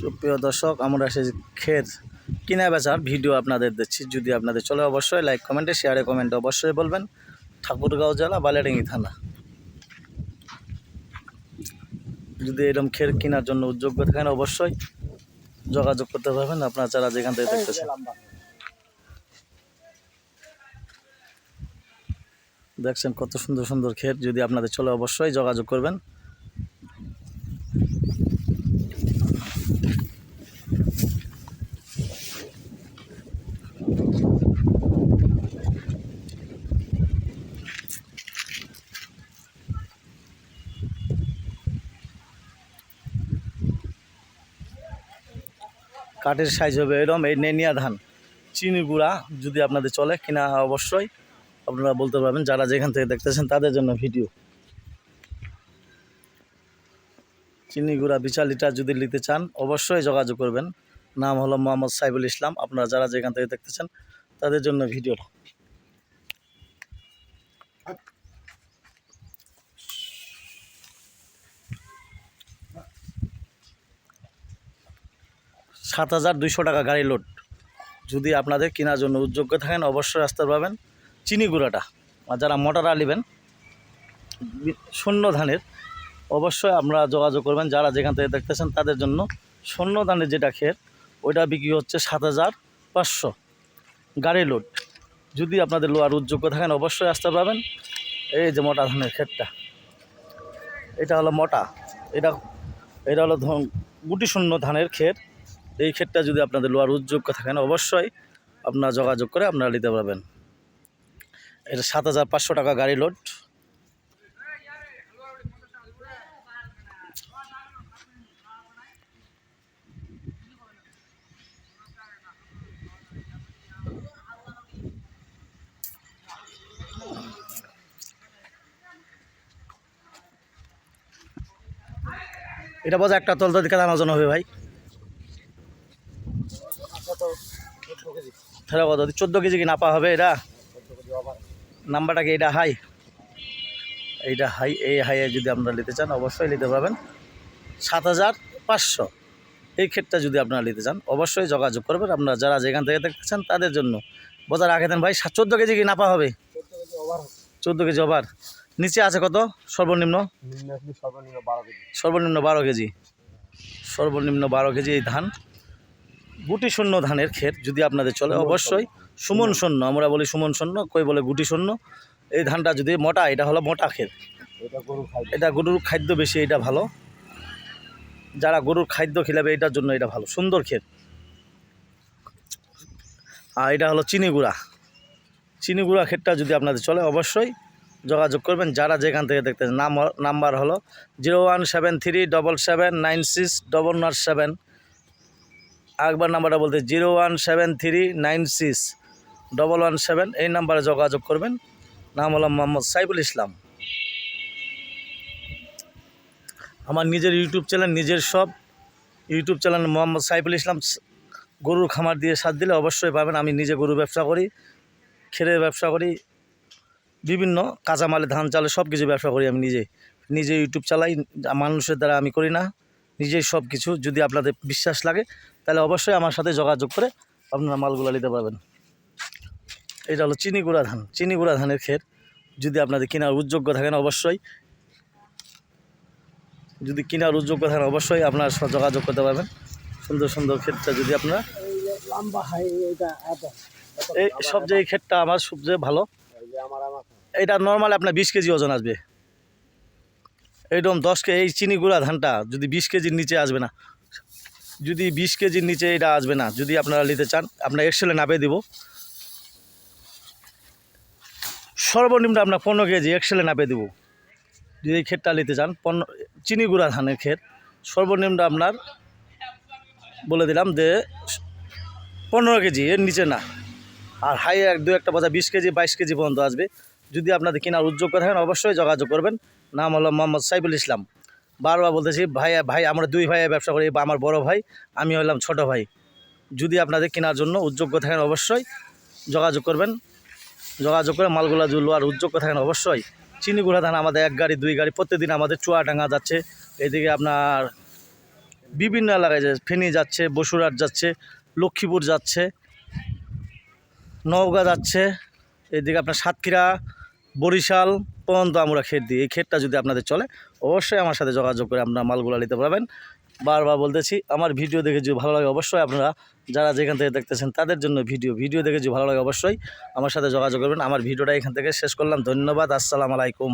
সুপ্রিয় দর্শক, আমরা সেই ক্ষেত কিনা বেচার ভিডিও আপনাদের দিচ্ছি। যদি আপনাদের চলে, অবশ্যই লাইক কমেন্টে শেয়ারে কমেন্টে অবশ্যই বলবেন। ঠাকুরগাঁও জেলা, বালিয়াডাঙ্গি থানা। যদি এরকম ক্ষেত কেনার জন্য উদ্যোগ থাকেন, অবশ্যই যোগাযোগ করতে পারবেন। আপনারা যারা যেখান থেকে দেখতেছেন। দেখছেন কত সুন্দর সুন্দর ক্ষেত যদি আপনাদের চলে, অবশ্যই যোগাযোগ করবেন। কাঠের সাইজ হবে এরকম এই নেনিয়া ধান। চিনি গুঁড়া যদি আপনাদের চলে, কিনা অবশ্যই আপনারা বলতে পারবেন, যারা যেখান থেকে দেখতেছেন তাদের জন্য ভিডিও। চিনি গুঁড়া বিচার লিটার যদি নিতে চান, অবশ্যই যোগাযোগ করবেন। নাম হলো মোহাম্মদ সাইবুল ইসলাম, আপনারা যারা যেখান থেকে দেখতেছেন তাদের জন্য ভিডিওটা। সাত হাজার দুইশো টাকা গাড়ি লোড যদি আপনাদের কেনার জন্য উদ্যোগ্য থাকেন, অবশ্যই আসতে পারবেন চিনি গুঁড়াটা। আর যারা মোটর নেবেন শূন্য ধানের অবশ্যই আপনারা যোগাযোগ করবেন। যারা যেখান থেকে দেখতেছেন তাদের জন্য শূন্য ধানের যেটা ক্ষেত, ওইটা বিক্রি হচ্ছে সাত হাজার পাঁচশো। গাড়ি লোড যদি আপনাদের লোয়ার উদ্যোগ্য থাকেন, অবশ্যই আসতে পারবেন এই যে মোটা ধানের ক্ষেতটা, এটা হলো মোটা। এটা এটা হলো গুটি শূন্য ধানের ক্ষেত। এই ক্ষেতটা যদি আপনাদের লোয়ার উদ্যোগ থাকেন অবশ্যই আপনারা যোগাযোগ করে আপনারা নিতে পারবেন। এটা সাত হাজার পাঁচশো টাকা গাড়ি লোড। এটা বোঝা একটা তলতা দিকে ওজন হবে ভাই। তাহলে কত? চোদ্দ কেজি কি নাপা হবে এটা? নাম্বারটা কি? এটা হাই এইটা হাই এই হাইয়ে যদি আপনারা নিতে চান অবশ্যই নিতে পারবেন। সাত হাজার পাঁচশো। এই ক্ষেতটা যদি আপনারা নিতে চান অবশ্যই যোগাযোগ করবেন। আপনারা যারা যেখান থেকে দেখতে চান তাদের জন্য। বোঝা রাখে দেন ভাই চোদ্দ কেজি কি নাপা হবে? চোদ্দ কেজি ওভার। নিচে আছে কত? সর্বনিম্ন? সর্বনিম্ন বারো কেজি। সর্বনিম্ন বারো কেজি। সর্বনিম্ন বারো কেজি এই ধান। গুটি শূন্য ধানের ক্ষেত যদি আপনাদের চলে অবশ্যই সুমন শূন্য আমরা বলি সুমন শূন্য কই বলে গুটি শূন্য। এই ধানটা যদি মোটা এটা হলো মোটা ক্ষেত। এটা গরু এটা গরুর খাদ্য বেশি এটা ভালো। যারা গরুর খাদ্য খেলাবে এটার জন্য এটা ভালো সুন্দর ক্ষেত। আর এটা হলো চিনি গুঁড়া। চিনি গুঁড়া ক্ষেতটা যদি আপনাদের চলে অবশ্যই যোগাযোগ করবেন। যারা যেখান থেকে দেখতে নাম নাম্বার হলো zero one seven three double seven nine six double nought seven. আরেকবার নাম্বারটা বলতে zero one seven three nine six double one seven এই নাম্বারে যোগাযোগ করবেন। নাম হলো মোহাম্মদ সাইফুল ইসলাম। আমার নিজের ইউটিউব চ্যানেল, নিজের সব ইউটিউব চ্যানেল মোহাম্মদ সাইফুল ইসলাম। গরুর খামার দিয়ে সাথ দিলে অবশ্যই পাবেন। আমি নিজে গরু ব্যবসা করি, খেরের ব্যবসা করি, বিভিন্ন কাঁচামালে ধান চালে সব কিছু ব্যবসা করি আমি নিজে। নিজে ইউটিউব চালাই, মানুষের দ্বারা আমি করি না। নিজেই সব কিছু যদি আপনাদের বিশ্বাস লাগে, তাহলে অবশ্যই আমার সাথে যোগাযোগ করে আপনারা মালগুলো নিতে পারবেন। এটা হলো চিনি গুঁড়া ধান। চিনি গুঁড়া ধানের ক্ষেত, যদি আপনাদের কেনার উদ্যোগ্য থাকেন অবশ্যই। যদি কেনার উদ্যোগ্য থাকেন অবশ্যই আপনারা স- যোগাযোগ করতে পারবেন। সুন্দর সুন্দর ক্ষেতটা যদি আপনারা এই সবচেয়ে ক্ষেতটা আমার সবচেয়ে ভালো। এটা নর্মাল আপনার বিশ কেজি ওজন আসবে। এইরকম দশ কেজি এই চিনি গুঁড়া ধানটা যদি বিশ কেজির নিচে আসবে না, যদি বিশ কেজির নিচে এটা আসবে না, যদি আপনারা নিতে চান আপনার এক্সেলে নাপে দিব। সর্বনিম্ন আপনার পনেরো কেজি এক্সেলে নাপে দিব। যদি এই ক্ষেতটা নিতে চান, পনেরো, চিনি গুঁড়া ধানের ক্ষেত, সর্বনিম্ন আপনার বলে দিলাম যে পনেরো কেজি, এর নিচে না। আর হাই এক, দু একটা বাজার বিশ কেজি, বাইশ কেজি পর্যন্ত আসবে। যদি আপনাদের কেনার উদ্যোগ থাকেন অবশ্যই যোগাযোগ করবেন। নাম হলো মোহাম্মদ সাইফুল ইসলাম। বারবার বলতেছি, ভাই ভাই, আমরা দুই ভাইয়ে ব্যবসা করি, বা আমার বড় ভাই, আমি হলাম ছোট ভাই। যদি আপনাদের কেনার জন্য উদ্যোগ্য থাকেন অবশ্যই, যোগাযোগ করবেন। যোগাযোগ করে মালগুলা লোয়ার উদ্যোগ্য থাকেন অবশ্যই। চিনি গুঁড়া ধান আমাদের এক গাড়ি, দুই গাড়ি প্রত্যেকদিন আমাদের চুয়াডাঙ্গা যাচ্ছে। এদিকে আপনার বিভিন্ন এলাকায় যাচ্ছে ফেনী যাচ্ছে, বসুরহাট যাচ্ছে, লক্ষ্মীপুর যাচ্ছে, নওগাঁ যাচ্ছে। এদিকে আপনার সাতক্ষীরা, বরিশাল পর্যন্ত আমরা ক্ষেত দিই। এই ক্ষেতটা যদি আপনাদের চলে, অবশ্যই আমার সাথে যোগাযোগ করে আপনারা মালগুলো নিতে পারবেন। বারবার বলতেছি, আমার ভিডিও দেখে যদি ভালো লাগে, অবশ্যই আপনারা যারা যেখান থেকে দেখতেছেন তাদের জন্য ভিডিও ভিডিও দেখে যদি ভালো লাগে, অবশ্যই আমার সাথে যোগাযোগ করবেন। আমার ভিডিওটা এখান থেকে শেষ করলাম। ধন্যবাদ, আসসালামু আলাইকুম।